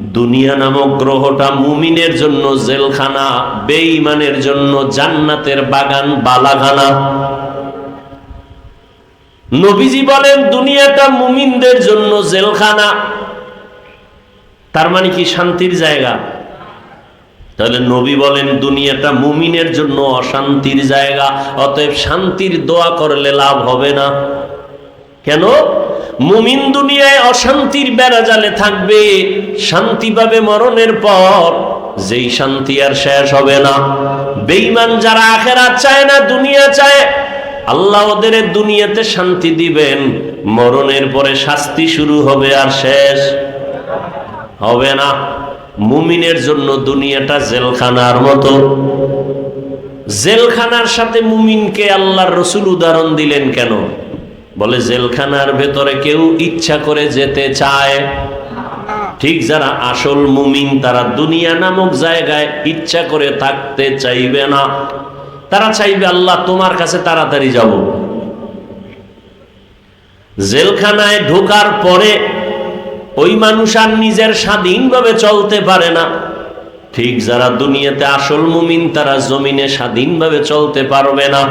দুনিয়া নামক গ্রহটা মুমিনের জন্য জেলখানা, বেঈমানের জন্য জান্নাতের বাগান, বালাখানা। নবীজি বলেন, দুনিয়াটা মুমিনদের জন্য জেলখানা। তার মানে কি শান্তির জায়গা? তাহলে নবী বলেন, দুনিয়াটা মুমিনের জন্য অশান্তির জায়গা, অতএব শান্তির দোয়া করলে লাভ হবে না। কেন? মুমিন দুনিয়ায় অশান্তির বেড়াজালে থাকবে, শান্তি পাবে মরণের পর, যেই শান্তি আর শেষ হবে না। বেঈমান যারা আখেরাত চায় না, দুনিয়া চায়, আল্লাহ ওদের দুনিয়াতে শান্তি দিবেন, মরণের পরে শাস্তি শুরু হবে আর শেষ হবে না। মুমিনের জন্য দুনিয়াটা জেলখানার মতো। জেলখানার সাথে মুমিনকে আল্লাহর রসুল উদাহরণ দিলেন কেন? বলে, জেলখানার ভেতরে কেউ ইচ্ছা করে যেতে চায়। ঠিক যারা আসল মুমিন, তারা দুনিয়া নামক জায়গায় ইচ্ছা করে থাকতে চাইবে না। তারা চাইবে, আল্লাহ, তোমার কাছে তাড়াতাড়ি যাব। জেলখানায় ঢোকার পরে ওই মানুষ আর নিজের স্বাধীনভাবে চলতে পারে না। ঠিক যারা দুনিয়াতে আসল মুমিন, তারা জমিনে স্বাধীনভাবে চলতে পারবে না।